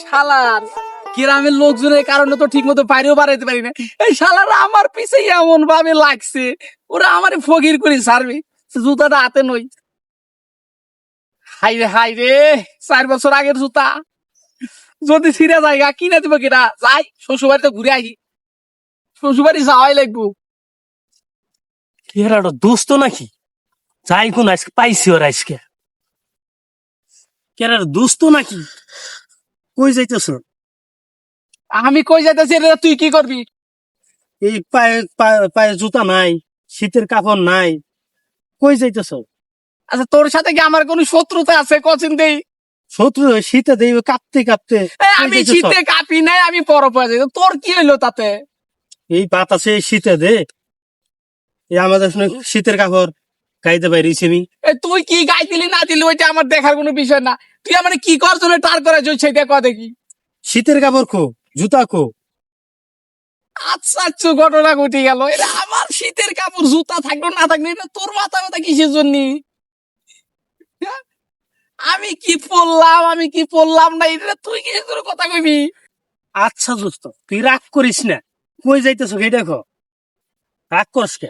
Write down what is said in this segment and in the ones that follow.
শালার গ্রামের লোকজনের কারণে তো ঠিক মতো বাইরেও বাড়াইতে পারি না। এই শালারা আমার পিছে এমন ভাবে লাগছে। ওরা আমার ফকির করে ছাড়বে। জুতাটা হাতে নই। হাই রে হাই রে চার বছর আগের জুতা। যদি ছিঁড়ে জায়গা কিনে দিব কিনা যাই শ্বশুর বাড়িতে ঘুরে আসি শ্বশুর বাড়ি যাওয়াই লাগবো। এরা দোস্ত নাকি? যাই কোন, আজকে পাইছি ওর আজকে। কেরার দোস্ত নাকি? কই যাইতেছ? আমি কই যাইতেছি রে তুই কি করবি? এই পায়ে পায়ে- জুতা নাই শীতের কাপড় নাই কই যাইতেছ? আচ্ছা তোর সাথে কি আমার কোনো শত্রুতা আছে? কচিন দেই। শত্রু শীতে দেবে কাঁপতে কাঁপতে আমি শীতে কাঁপি নাই আমি হয়ে যাই। তোর কি হইল তাতে? এই বাতাসে শীতে দে। এই আমাদের শীতের কাপড়। গাইতে বাইরেছি আমি তুই কি গাই দিলি না দিলি ওইটা আমার দেখার কোনো বিষয় না। তুই আমার কি কর জন্য টার করে যাই সেটা কথা দেখি। শীতের কাপড় কো জুতা কো আচ্ছা আচ্ছা ঘটনা ঘটে গেল। এটা আমার শীতের কাপড় জুতা থাকল না থাকল এটা তোর মাথা ব্যথা কিসের জন্য? হ্যাঁ? আমি কি পড়লাম আমি কি পড়লাম না এটা তুই জন্য কথা কইবি? আচ্ছা দোস্ত তুই রাগ করিস না। কই যাইতেছ এই দেখো রাগ করিস কে?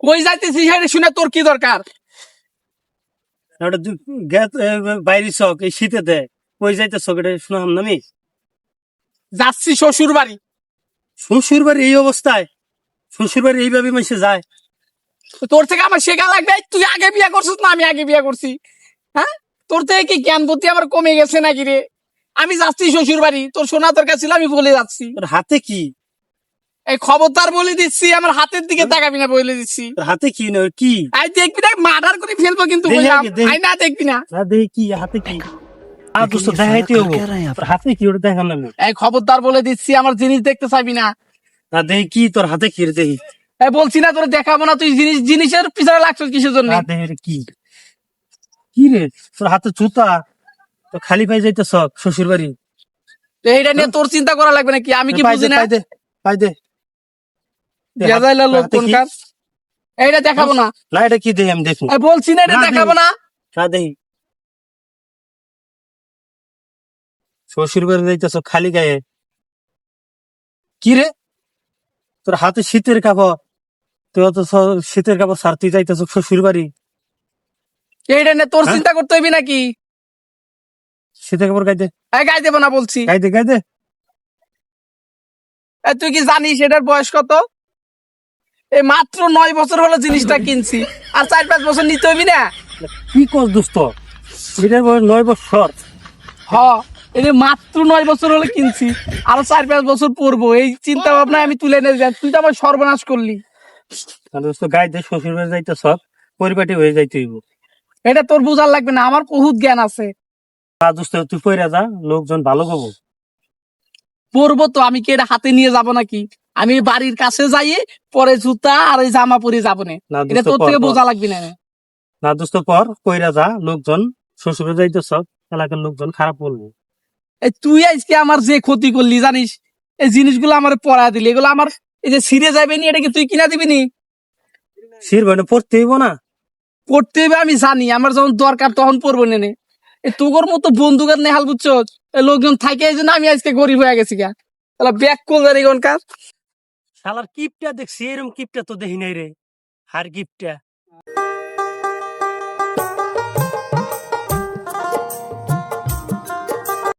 কই যাইতেছিস সেটা শুনে তোর কি দরকার? বাইরে চক এই শীতে দে। কই যাইতেছ এটা শুনাম না আমি? যাচ্ছি শ্বশুর বাড়ি শ্বশুর বাড়ি এই অবস্থায়? শ্বশুর বাড়ি এইভাবে মাসে যায়? তোর থেকে আমার শেখা লাগবে তুই আগে বিয়ে করছিস না আমি আগে বিয়ে করছি। হ্যাঁ? তোর থেকে কি জ্ঞান বুদ্ধি আমার কমে গেছে নাকি রে? আমি যাচ্ছি শ্বশুর বাড়ি তোর সোনা দরকার ছিল আমি বলে যাচ্ছি। তোর হাতে কি? এই খবরদার বলে দিচ্ছি আমার হাতের দিকে তাকাবি না বলে দিচ্ছি। হাতে কি না কি? আই দেখবি না মার্ডার করে ফেলব কিন্তু বললাম। আই না দেখবি না। না দেখি কি হাতে কি? আর দোস্ত দেখাইতে হব। হাতে কি ওটা দেখান না। এই খবরদার বলে দিচ্ছি আমার জিনিস দেখতে চাইবি না। না দেখি কি তোর হাতে কি দেখি? এই বলছি না তোর দেখাবো না তুই জিনিস জিনিসের পিছনে লাগছিস কিসের জন্য? না দেখি কি? কি রে? তোর হাতে জুতা? তো খালি পাই যাইতেছ শ্বশুর বাড়ি এইটা নিয়ে তোর চিন্তা করা লাগবে নাকি? আমি কি বুঝি না? পাই দে পাই দে। দিয়া লোক কোনকার? এইটা দেখাবো না। না এটা কি দেখি আমি দেখি। বলছি না এটা না, দেখাবো না। না দেখি শ্বশুর বাড়ি যাইতেছ খালি গায়ে। কি রে? তোর হাতে শীতের কাপড়। তুই অত শীতের কাপড় সারতে যাইতেছ শ্বশুর বাড়ি। এইটা নিয়ে তোর হ্যাঁ? চিন্তা করতে হইবি নাকি? শীতের কাপড় গাইতে। গাই দেবো না বলছি। গাইতে গাইতে। তুই কি জানিস এটার বয়স কত? এই মাত্র নয় বছর হলো জিনিসটা কিনছি। আর চার পাঁচ বছর নিতে হইবি না? কি কর দোস্ত? এটার বয়স নয় বছর। হ এটা মাত্র নয় বছর হলে কিনছি আরও চার পাঁচ বছর পরবো। এই চিন্তা ভাবনা আমি তুলে নিয়ে যাই। তুই তো আমার সর্বনাশ করলি। দোস্ত গাইতে শ্বশুর বাড়ি যাইতেছ পরিপাটি হয়ে যাইতে হইব। এটা তোর বোঝার লাগবে না আমার বহুত জ্ঞান আছে। আর দোস্ত তুই পয়রা যা লোকজন ভালো পাবো। পরবো তো আমি কি এটা হাতে নিয়ে যাব নাকি? আমি বাড়ির কাছে যাই পরে জুতা আর এই জামা পরে যাব না। না এটা তোর থেকে বোঝা লাগবে না না। দোস্ত পর পয়রা যা লোকজন শ্বশুর বাড়ি যাইতেছ এলাকার লোকজন খারাপ বলব। এই তুই আজকে আমার যে ক্ষতি করলি জানিস? এই জিনিসগুলো আমার পড়া দিলি এগুলো আমার এই যে ছিঁড়ে যাবে নি এটা কি তুই কিনা দিবি নি? শির মানে পড়তে হইব না। পড়তে হবে আমি জানি আমার যখন দরকার তখন পড়ব নেনে এই তোর মতো বন্দুকের নেহাল বুঝছ এই লোকজন থাকে এই জন্য আমি আজকে গরিব হয়ে গেছি গা। তাহলে ব্যাক করবে এখনকার শালার কিপটা দেখছি এরম কিপটা তো দেখি নাই রে। হার কিপটা।